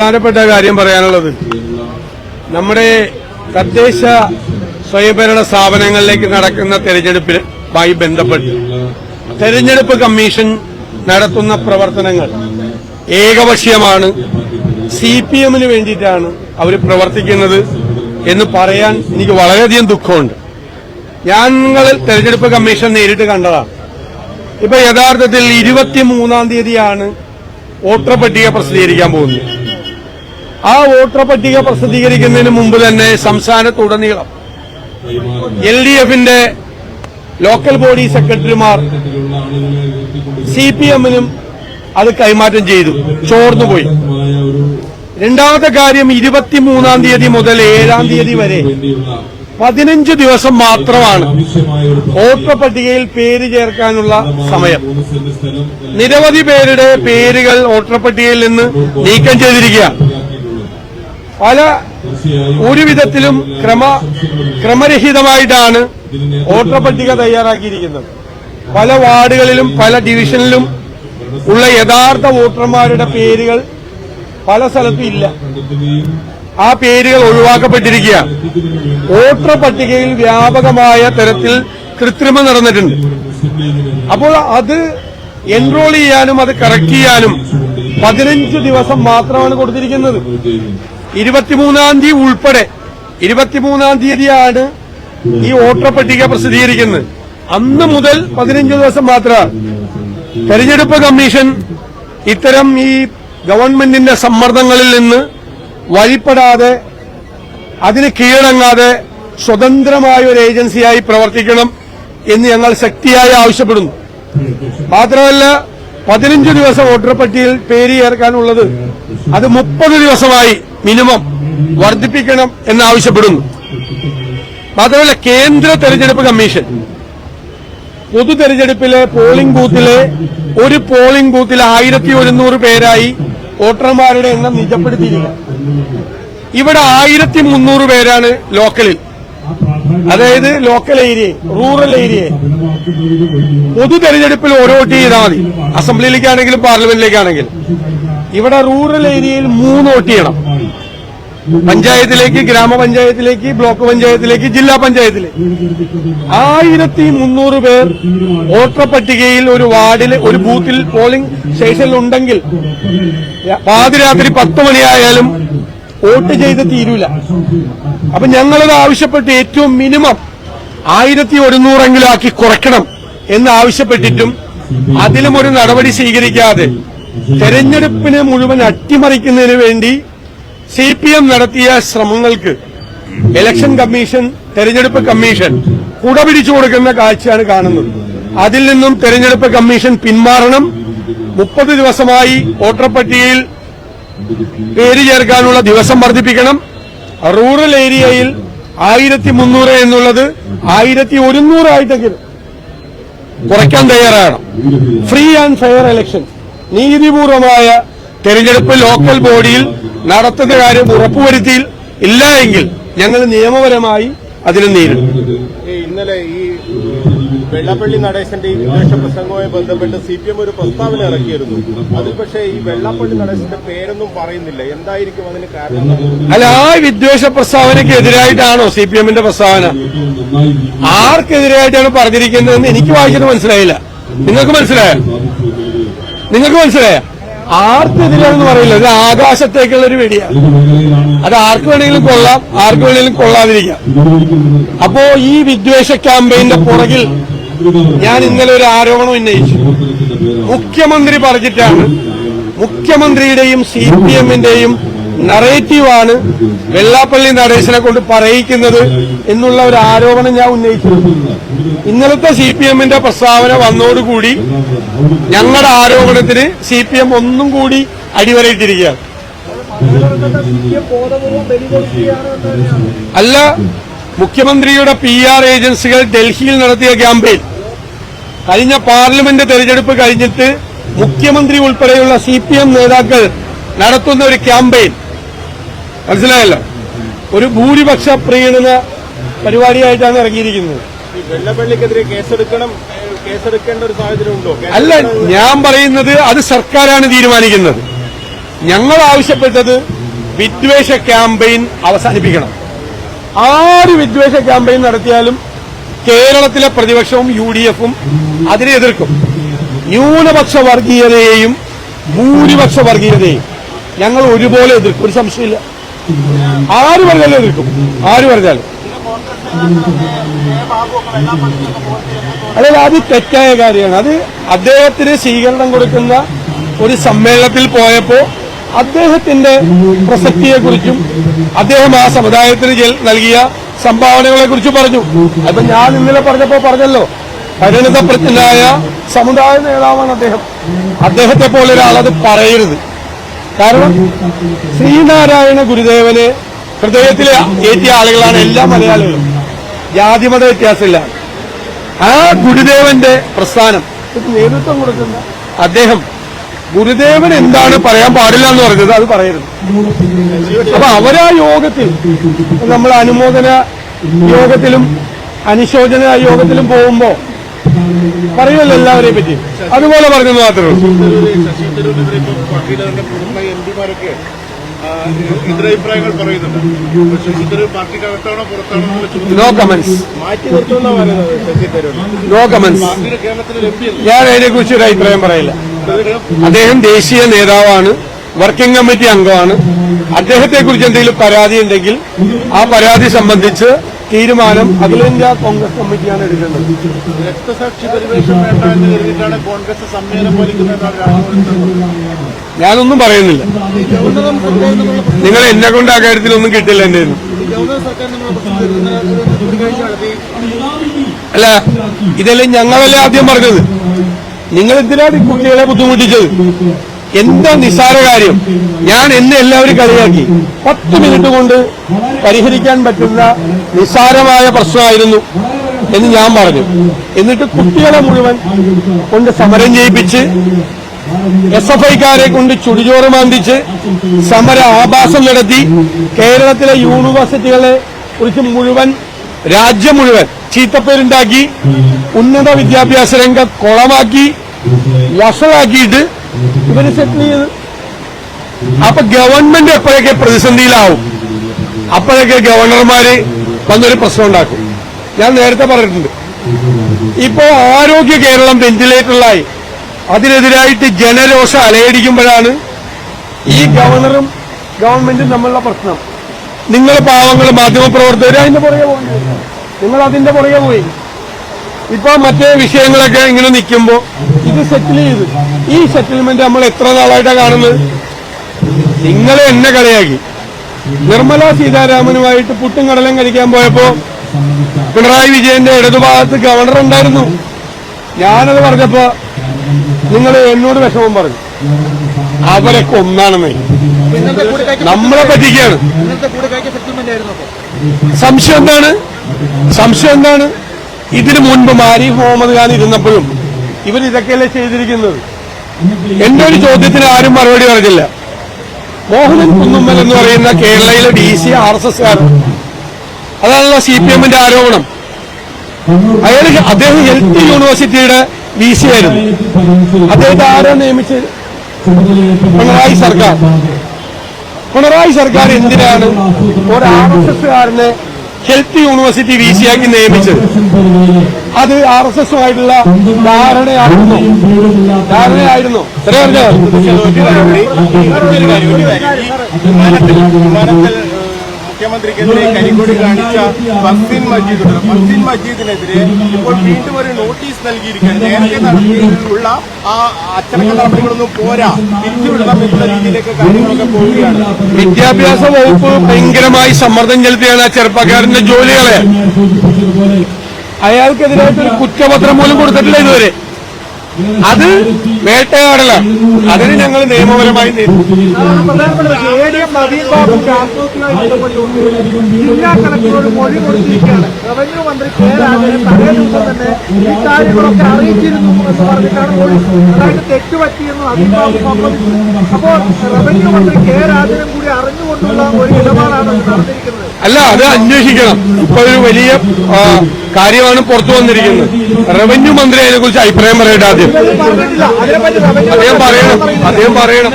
പ്രധാനപ്പെട്ട കാര്യം പറയാനുള്ളത്. നമ്മുടെ തദ്ദേശ സ്വയംഭരണ സ്ഥാപനങ്ങളിലേക്ക് നടക്കുന്ന തെരഞ്ഞെടുപ്പിലുമായി ബന്ധപ്പെട്ട് തെരഞ്ഞെടുപ്പ് കമ്മീഷൻ നടത്തുന്ന പ്രവർത്തനങ്ങൾ ഏകപക്ഷീയമാണ്. സി പി എമ്മിന് വേണ്ടിയിട്ടാണ് അവർ പ്രവർത്തിക്കുന്നത് എന്ന് പറയാൻ എനിക്ക് വളരെയധികം ദുഃഖമുണ്ട്. ഞങ്ങൾ തെരഞ്ഞെടുപ്പ് കമ്മീഷൻ നേരിട്ട് കണ്ടതാണ്. ഇപ്പൊ യഥാർത്ഥത്തിൽ ഇരുപത്തിമൂന്നാം തീയതിയാണ് വോട്ടർ പട്ടിക പ്രസിദ്ധീകരിക്കാൻ പോകുന്നത്. ആ വോട്ടർ പട്ടിക പ്രസിദ്ധീകരിക്കുന്നതിന് മുമ്പ് തന്നെ സംസ്ഥാനത്തുടനീളം എൽ ഡി എഫിന്റെ ലോക്കൽ ബോഡി സെക്രട്ടറിമാർ സി പി എമ്മിനും അത് കൈമാറ്റം ചെയ്തു. ചോർന്നുപോയി. രണ്ടാമത്തെ കാര്യം ഇരുപത്തിമൂന്നാം തീയതി മുതൽ ഏഴാം തീയതി വരെ പതിനഞ്ച് ദിവസം മാത്രമാണ് വോട്ടർ പട്ടികയിൽ പേര് ചേർക്കാനുള്ള സമയം. നിരവധി പേരുടെ പേരുകൾ വോട്ടർ പട്ടികയിൽ നിന്ന് നീക്കം ചെയ്തിരിക്കുക പല ഒരു വിധത്തിലും ക്രമ ക്രമരഹിതമായിട്ടാണ് വോട്ടർ പട്ടിക തയ്യാറാക്കിയിരിക്കുന്നത്. പല വാർഡുകളിലും പല ഡിവിഷനിലും ഉള്ള യഥാർത്ഥ വോട്ടർമാരുടെ പേരുകൾ പല സ്ഥലത്തും ഇല്ല. ആ പേരുകൾ ഒഴിവാക്കപ്പെട്ടിരിക്കുക. വോട്ടർ പട്ടികയിൽ വ്യാപകമായ തരത്തിൽ കൃത്രിമം നടന്നിട്ടുണ്ട്. അപ്പോൾ അത് എൻറോൾ ചെയ്യാനും അത് കറക്റ്റ് ചെയ്യാനും പതിനഞ്ച് ദിവസം മാത്രമാണ് കൊടുത്തിരിക്കുന്നത്. ഇരുപത്തിമൂന്നാം തീയതി ഉൾപ്പെടെ ഇരുപത്തിമൂന്നാം തീയതിയാണ് ഈ വോട്ടർ പട്ടിക പ്രസിദ്ധീകരിക്കുന്നത്. അന്ന് മുതൽ പതിനഞ്ച് ദിവസം മാത്രമാണ് തെരഞ്ഞെടുപ്പ് കമ്മീഷൻ ഇത്തരം ഈ ഗവൺമെന്റിന്റെ സമ്മർദ്ദങ്ങളിൽ നിന്ന് വഴിപ്പെടാതെ അതിന് കീഴടങ്ങാതെ സ്വതന്ത്രമായ ഒരു ഏജൻസിയായി പ്രവർത്തിക്കണം എന്ന് ഞങ്ങൾ ശക്തിയായി ആവശ്യപ്പെടുന്നു. മാത്രമല്ല പതിനഞ്ച് ദിവസം വോട്ടർ പട്ടികയിൽ പേര് ചേർക്കാനുള്ളത് അത് മുപ്പത് ദിവസമായി മിനിമം വർദ്ധിപ്പിക്കണം എന്നാവശ്യപ്പെടുന്നു. മാത്രമല്ല കേന്ദ്ര തെരഞ്ഞെടുപ്പ് കമ്മീഷൻ പൊതു തെരഞ്ഞെടുപ്പിലെ പോളിംഗ് ബൂത്തിലെ ഒരു പോളിംഗ് ബൂത്തിൽ ആയിരത്തി ഒരുന്നൂറ് പേരായി വോട്ടർമാരുടെ എണ്ണം നിജപ്പെടുത്തിയില്ല ഇവിടെ ആയിരത്തി മുന്നൂറ് പേരാണ് ലോക്കലിൽ അതായത് ലോക്കൽ ഏരിയ റൂറൽ ഏരിയ പൊതു തെരഞ്ഞെടുപ്പിൽ ഓരോ വോട്ട് ചെയ്താൽ മതി. അസംബ്ലിയിലേക്കാണെങ്കിലും പാർലമെന്റിലേക്കാണെങ്കിലും. ഇവിടെ റൂറൽ ഏരിയയിൽ മൂന്ന് വോട്ട് ചെയ്യണം. പഞ്ചായത്തിലേക്ക് ഗ്രാമപഞ്ചായത്തിലേക്ക് ബ്ലോക്ക് പഞ്ചായത്തിലേക്ക് ജില്ലാ പഞ്ചായത്തിലേക്ക്. ആയിരത്തി മുന്നൂറ് പേർ വോട്ടർ പട്ടികയിൽ ഒരു വാർഡിൽ ഒരു ബൂത്തിൽ പോളിംഗ് സ്റ്റേഷനിൽ ഉണ്ടെങ്കിൽ പാതിരാത്രി പത്ത് മണിയായാലും വോട്ട് ചെയ്ത് തീരൂല. അപ്പൊ ഞങ്ങളത് ആവശ്യപ്പെട്ട് ഏറ്റവും മിനിമം ആയിരത്തി ഒരുന്നൂറെങ്കിലും ആക്കി കുറയ്ക്കണം എന്ന് ആവശ്യപ്പെട്ടിട്ടും അതിലും ഒരു നടപടി സ്വീകരിക്കാതെ തെരഞ്ഞെടുപ്പിനെ മുഴുവൻ അട്ടിമറിക്കുന്നതിന് വേണ്ടി സി പി എം നടത്തിയ ശ്രമങ്ങൾക്ക് ഇലക്ഷൻ കമ്മീഷൻ തെരഞ്ഞെടുപ്പ് കമ്മീഷൻ കുട പിടിച്ചു കൊടുക്കുന്ന കാഴ്ചയാണ് കാണുന്നത്. അതിൽ നിന്നും തെരഞ്ഞെടുപ്പ് കമ്മീഷൻ പിന്മാറണം. മുപ്പത് ദിവസമായി വോട്ടർ പട്ടികയിൽ പേര് ചേർക്കാനുള്ള ദിവസം വർദ്ധിപ്പിക്കണം. റൂറൽ ഏരിയയിൽ ആയിരത്തി മുന്നൂറ് എന്നുള്ളത് ആയിരത്തി ഒരുന്നൂറായിട്ടെങ്കിലും കുറയ്ക്കാൻ തയ്യാറാകണം. ഫ്രീ ആൻഡ് ഫെയർ ഇലക്ഷൻ നീതിപൂർവമായ തെരഞ്ഞെടുപ്പ് ലോക്കൽ ബോഡിയിൽ നടത്തുന്ന കാര്യം ഉറപ്പുവരുത്തിയിൽ ഇല്ല എങ്കിൽ ഞങ്ങൾ നിയമപരമായി അതിനെ നേരിടും. ഇന്നലെ ഈ വെള്ളപ്പള്ളി നടേശന്റെ ഈ വിദേശ പ്രസംഗവുമായി ബന്ധപ്പെട്ട് സി പി എം ഒരു പ്രസ്താവന ഇറക്കിയിരുന്നു. അതിൽ പക്ഷേ ഈ വെള്ളാപ്പള്ളി നടേശന്റെ പേരൊന്നും പറയുന്നില്ല. എന്തായിരിക്കും അതിന് കാരണം? അല്ല ആ വിദ്വേഷ പ്രസ്താവനയ്ക്ക് എതിരായിട്ടാണോ സി പി എമ്മിന്റെ പ്രസ്താവന? ആർക്കെതിരായിട്ടാണ് പറഞ്ഞിരിക്കുന്നതെന്ന് എനിക്ക് വായിക്കുന്നത് മനസ്സിലായില്ല. നിങ്ങൾക്ക് മനസ്സിലായോ? നിങ്ങൾക്ക് മനസ്സിലായ? ആർക്കെതിരാണെന്ന് പറയില്ല. ഇത് ആകാശത്തേക്കുള്ള ഒരു വെടിയാണ് അത് ആർക്ക് വേണമെങ്കിലും കൊള്ളാം ആർക്ക് വേണമെങ്കിലും കൊള്ളാതിരിക്കാം. അപ്പോ ഈ വിദ്വേഷ ക്യാമ്പയിന്റെ പുറകിൽ ഞാൻ ഇന്നലെ ഒരു ആരോപണം ഉന്നയിച്ചു. മുഖ്യമന്ത്രി പറഞ്ഞിട്ടാണ്. മുഖ്യമന്ത്രിയുടെയും സി പി എമ്മിന്റെയും നറേറ്റീവാണ് വെള്ളാപ്പള്ളി നടേശനെ കൊണ്ട് പറയിക്കുന്നത് എന്നുള്ള ഒരു ആരോപണം ഞാൻ ഉന്നയിച്ചു. ഇന്നലത്തെ സി പി എമ്മിന്റെ പ്രസ്താവന വന്നോടുകൂടി ഞങ്ങളുടെ ആരോപണത്തിന് സി പി എം ഒന്നും കൂടി അടിവരയിട്ടിരിക്കുകയാണ്. അല്ല മുഖ്യമന്ത്രിയുടെ പി ആർ ഏജൻസികൾ ഡൽഹിയിൽ നടത്തിയ ക്യാമ്പയിൻ. കഴിഞ്ഞ പാർലമെന്റ് തെരഞ്ഞെടുപ്പ് കഴിഞ്ഞിട്ട് മുഖ്യമന്ത്രി ഉൾപ്പെടെയുള്ള സി പി എം നേതാക്കൾ നടത്തുന്ന ഒരു ക്യാമ്പയിൻ. മനസ്സിലായല്ലോ? ഒരു ഭൂരിപക്ഷ പ്രീണന പരിപാടിയായിട്ടാണ് ഇറങ്ങിയിരിക്കുന്നത്. അല്ല ഞാൻ പറയുന്നത് അത് സർക്കാരാണ് തീരുമാനിക്കുന്നത്. ഞങ്ങൾ ആവശ്യപ്പെട്ടത് വിദ്വേഷ ക്യാമ്പയിൻ അവസാനിപ്പിക്കണം. ആര് വിദ്വേഷ ക്യാമ്പയിൻ നടത്തിയാലും കേരളത്തിലെ പ്രതിപക്ഷവും യു ഡി എഫും അതിനെ എതിർക്കും. ന്യൂനപക്ഷ വർഗീയതയെയും ഭൂരിപക്ഷ വർഗീയതയെയും ഞങ്ങൾ ഒരുപോലെ എതിർക്കും. ഒരു സംശയമില്ല ആര് പറഞ്ഞാലും എതിർക്കും ആര് പറഞ്ഞാലും. അതായത് അത് തെറ്റായ കാര്യമാണ്. അത് അദ്ദേഹത്തിന് സ്വീകരണം കൊടുക്കുന്ന ഒരു സമ്മേളനത്തിൽ പോയപ്പോ അദ്ദേഹത്തിന്റെ പ്രസക്തിയെക്കുറിച്ചും അദ്ദേഹം ആ സമുദായത്തിന് നൽകിയ സംഭാവനകളെ കുറിച്ച് പറഞ്ഞു. അപ്പൊ ഞാൻ ഇന്നലെ പറഞ്ഞപ്പോ പറഞ്ഞല്ലോ പരിണിതപ്രജ്ഞനായ സമുദായ നേതാവാണ് അദ്ദേഹം. അദ്ദേഹത്തെ പോലെ ഒരാളത് പറയരുത്. കാരണം ശ്രീനാരായണ ഗുരുദേവന് ഹൃദയത്തിലെ ഏറ്റിയ ആളുകളാണ് എല്ലാ മലയാളികളും. ജാതിമത വ്യത്യാസമില്ല. ആ ഗുരുദേവന്റെ പ്രസ്ഥാനം. നേതൃത്വം കൊടുക്കുന്ന അദ്ദേഹം ഗുരുദേവൻ എന്താണ് പറയാൻ പാടില്ല എന്ന് പറഞ്ഞത് അത് പറയരുത്. അപ്പൊ അവരാ യോഗത്തിൽ നമ്മൾ അനുമോദന യോഗത്തിലും അനുശോചന യോഗത്തിലും പോകുമ്പോ പറയുമല്ലോ എല്ലാവരെയും പറ്റി. അതുപോലെ പറഞ്ഞു മാത്രമേ എതിരഭിപ്രായങ്ങൾ പറയുന്നുണ്ട്. ശശി തരൂർ പാർട്ടിക്കകത്താണോ പുറത്താണോ എന്നുള്ള ചോദ്യം നോ കമന്റ്സ് മാറ്റി നിർത്തുമെന്നാ പറയുന്നത് ശശി തരൂർ. നോ കമന്റ്സ് കേരളത്തിലെ ഞാൻ അതിനെക്കുറിച്ച് ഒരു അഭിപ്രായം പറയില്ല. അദ്ദേഹം ദേശീയ നേതാവാണ് വർക്കിംഗ് കമ്മിറ്റി അംഗമാണ്. അദ്ദേഹത്തെ കുറിച്ച് എന്തെങ്കിലും പരാതി ഉണ്ടെങ്കിൽ ആ പരാതി സംബന്ധിച്ച് തീരുമാനം അഖിലേന്ത്യാ കോൺഗ്രസ് കമ്മിറ്റിയാണ് എടുക്കേണ്ടത്. രക്തസാക്ഷി പരിവേഷം വേണ്ട എന്ന് കരുതിയിട്ടാണ് കോൺഗ്രസ് സമ്മേളനം വലിക്കുന്നതെന്നാണ് രാഹുൽ ഞാനൊന്നും പറയുന്നില്ല. നിങ്ങൾ എന്നെ കൊണ്ട് ആ കാര്യത്തിലൊന്നും കിട്ടില്ല എന്റെ. അല്ല ഇതല്ലേ ഞങ്ങളല്ലേ ആദ്യം പറഞ്ഞത്? നിങ്ങൾ എന്തിനാണ് ഈ കുട്ടികളെ ബുദ്ധിമുട്ടിച്ചത്? എന്താ നിസ്സാര കാര്യം? ഞാൻ എന്നെ എല്ലാവരും കളിയാക്കി. പത്ത് മിനിറ്റ് കൊണ്ട് പരിഹരിക്കാൻ പറ്റുന്ന നിസ്സാരമായ പ്രശ്നമായിരുന്നു എന്ന് ഞാൻ പറഞ്ഞു. എന്നിട്ട് കുട്ടികളെ മുഴുവൻ കൊണ്ട് സമരം ചെയ്യിപ്പിച്ച് എസ് എഫ് ഐക്കാരെ കൊണ്ട് ചുടിചോറ് മാന്തിച്ച് സമര ആഭാസം നടത്തി കേരളത്തിലെ യൂണിവേഴ്സിറ്റികളെ കുറിച്ച് മുഴുവൻ രാജ്യം മുഴുവൻ ചീത്തപ്പേരുണ്ടാക്കി ഉന്നത വിദ്യാഭ്യാസ രംഗം കുളമാക്കി വഷളാക്കിയിട്ട് ഇവർ സെറ്റിൽ ചെയ്ത്. അപ്പൊ ഗവൺമെന്റ് എപ്പോഴൊക്കെ പ്രതിസന്ധിയിലാവും? അപ്പോഴൊക്കെ ഗവർണർമാര് വന്നൊരു പ്രശ്നം ഉണ്ടാക്കും. ഞാൻ നേരത്തെ പറഞ്ഞിട്ടുണ്ട്. ഇപ്പോ ആരോഗ്യ കേരളം വെന്റിലേറ്ററിലായി അതിനെതിരായിട്ട് ജനരോഷം അലയടിക്കുമ്പോഴാണ് ഈ ഗവർണറും ഗവൺമെന്റും തമ്മിലുള്ള പ്രശ്നം. നിങ്ങൾ പാവങ്ങൾ മാധ്യമപ്രവർത്തകർ അതിന്റെ പുറകെ പോയി നിങ്ങൾ അതിന്റെ പുറകെ പോയി. ഇപ്പൊ മറ്റേ വിഷയങ്ങളൊക്കെ ഇങ്ങനെ നിൽക്കുമ്പോ ഇത് സെറ്റിൽ ചെയ്ത് ഈ സെറ്റിൽമെന്റ് നമ്മൾ എത്ര നാളായിട്ടാണ് കാണുന്നത് നിങ്ങൾ എന്നെ കളിയാക്കി നിർമ്മല സീതാരാമനുമായിട്ട് പുട്ടും കടലും കഴിക്കാൻ പോയപ്പോ പിണറായി വിജയന്റെ ഇടതുഭാഗത്ത് ഗവർണർ ഉണ്ടായിരുന്നു ഞാനത് പറഞ്ഞപ്പോ നിങ്ങൾ എന്നോട് വിഷമം പറഞ്ഞു അവരൊക്കെ കൊന്നാണെന്നേ നമ്മളെ പറ്റിക്കാണ് സംശയം എന്താണ് സംശയം എന്താണ് ഇതിനു മുൻപ് ആരിഫ് മുഹമ്മദ് ഖാൻ ഇരുന്നപ്പോഴും ഇവർ ഇതൊക്കെയല്ലേ ചെയ്തിരിക്കുന്നത്? എന്റെ ഒരു ചോദ്യത്തിന് ആരും മറുപടി പറഞ്ഞില്ല. മോഹനൻ കുന്നുമ്മൽ എന്ന് പറയുന്ന കേരളയിലെ D C R S S അതാണല്ലോ സി പി എമ്മിന്റെ ആരോപണം. അയാൾ അദ്ദേഹം ഹെൽത്ത് യൂണിവേഴ്സിറ്റിയുടെ വി സി ആയിരുന്നു. അദ്ദേഹത്തെ ആരാ നിയമിച്ച് പിണറായി സർക്കാർ. പിണറായി സർക്കാർ എന്തിനാണ്? ഒരു ആർ എസ് എസ്കാരനെ ഹെൽത്ത് യൂണിവേഴ്സിറ്റി വി സിയാക്കി നിയമിച്ചത് അത് ആർ എസ് എസുമായിട്ടുള്ള ധാരണയായിരുന്നു ധാരണയായിരുന്നു ഇത്രേ പറഞ്ഞോ മുഖ്യമന്ത്രിക്കെതിരെ കരിക്കൊടി കാണിച്ച ഫക്സിൻ മജീദ് ഉണ്ട്. മജീദിനെതിരെ ഇപ്പോൾ വീണ്ടും ഒരു നോട്ടീസ് നൽകിയിരിക്കുകയാണ്. നേരത്തെ നടത്തിയിട്ടുള്ള ആ അച്ചടക്ക നടപടികളൊന്നും പോരാ തിരിച്ചുവിടണം എന്നുള്ള രീതിയിലേക്ക് കാര്യങ്ങളൊക്കെ പോവുകയാണ്. വിദ്യാഭ്യാസ വകുപ്പ് ഭയങ്കരമായി സമ്മർദ്ദം ചെലുത്തിയാണ് ആ ചെറുപ്പക്കാരന്റെ ജോലികളെ. അയാൾക്കെതിരായിട്ട് ഒരു കുറ്റപത്രം പോലും കൊടുത്തിട്ടില്ല ഇതുവരെ. അത് വേട്ടയാടലാണ് അതിന് ഞങ്ങൾ നിയമപരമായി കൊടുത്തിരിക്കുകയാണ് റവന്യൂ മന്ത്രി കെ തന്നെ അറിയിച്ചിരുന്നു. അപ്പോൾ റവന്യൂ മന്ത്രി കെ രാജനും കൂടി അറിഞ്ഞുകൊണ്ടുള്ള ഒരു ഇടപാടാണ് നടന്നിരിക്കുന്നത്. അല്ല അത് അന്വേഷിക്കണം. ഇപ്പൊ ഒരു വലിയ കാര്യമാണ് പുറത്തു വന്നിരിക്കുന്നത്. റവന്യൂ മന്ത്രി അതിനെ കുറിച്ച് അഭിപ്രായം പറയട്ടെ ആദ്യം. അദ്ദേഹം പറയണം അദ്ദേഹം പറയണം.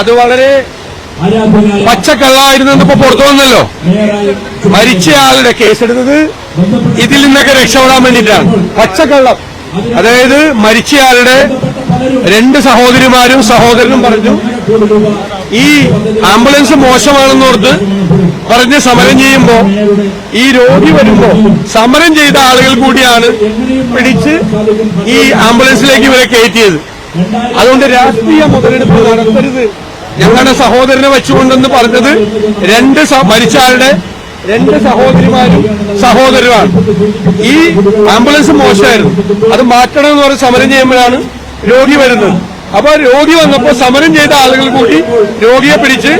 അത് വളരെ പച്ചക്കള്ളായിരുന്നു ഇപ്പൊ പുറത്തു വന്നല്ലോ. മരിച്ചയാളുടെ കേസെടുത്തത് ഇതിൽ നിന്നൊക്കെ രക്ഷപ്പെടാൻ വേണ്ടിയിട്ടാണ്. പച്ചക്കള്ളം. അതായത് മരിച്ചയാളുടെ രണ്ട് സഹോദരിമാരും സഹോദരനും പറഞ്ഞു ഈ ആംബുലൻസ് മോശമാണെന്നോർത്ത് പറഞ്ഞ് സമരം ചെയ്യുമ്പോ ഈ രോഗി വരുമ്പോ സമരം ചെയ്ത ആളുകൾ കൂടിയാണ് പിടിച്ച് ഈ ആംബുലൻസിലേക്ക് ഇവരെ കയറ്റിയത്. അതുകൊണ്ട് രാഷ്ട്രീയ മുതലെടുപ്പ് നടത്തരുത്. ഞങ്ങളുടെ സഹോദരനെ വെച്ചുകൊണ്ടെന്ന് പറഞ്ഞത് രണ്ട് മരിച്ച ആളുടെ രണ്ട് സഹോദരിമാരും സഹോദരനുമാണ് ഈ ആംബുലൻസ് മോശമായിരുന്നു. അത് മാറ്റണമെന്ന് പറഞ്ഞ് സമരം ചെയ്യുമ്പോഴാണ് രോഗി വരുന്നത്. അപ്പൊ രോഗി വന്നപ്പോ സമരം ചെയ്ത ആളുകൾ കൂടി രോഗിയെ പിടിച്ച്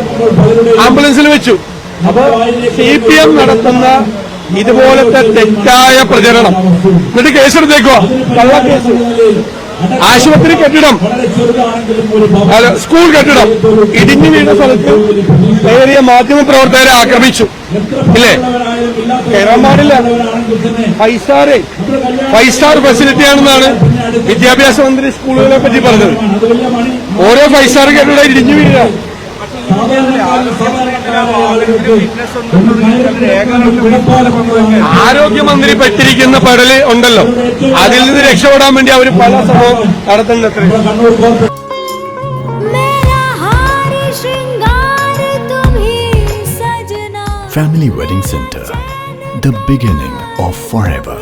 ആംബുലൻസിൽ വെച്ചു. അപ്പൊ സി പി എം നടത്തുന്ന ഇതുപോലത്തെ തെറ്റായ പ്രചരണം. എന്നിട്ട് കേസെടുത്തേക്കോ? ആശുപത്രി കെട്ടിടം. സ്കൂൾ കെട്ടിടം. ഇടിഞ്ഞു വീണ സ്ഥലത്ത് കയറിയ മാധ്യമ പ്രവർത്തകരെ ആക്രമിച്ചു. ഇല്ലേ? കയറാൻ പാടില്ല. Five star five star facility ആണെന്നാണ് വിദ്യാഭ്യാസ മന്ത്രി സ്കൂളുകളെ പറ്റി പറഞ്ഞത്. ഓരോ ഫൈവ് സ്റ്റാർ ഇടിഞ്ഞു വീഴുക. ആരോഗ്യമന്ത്രി പറ്റിരിക്കുന്ന പടൽ ഉണ്ടല്ലോ. അതിൽ നിന്ന് രക്ഷപ്പെടാൻ വേണ്ടി അവർ പല ശ്രമവും നടത്തുന്നുണ്ട് അത്രയും Family Wedding Center, the beginning of forever.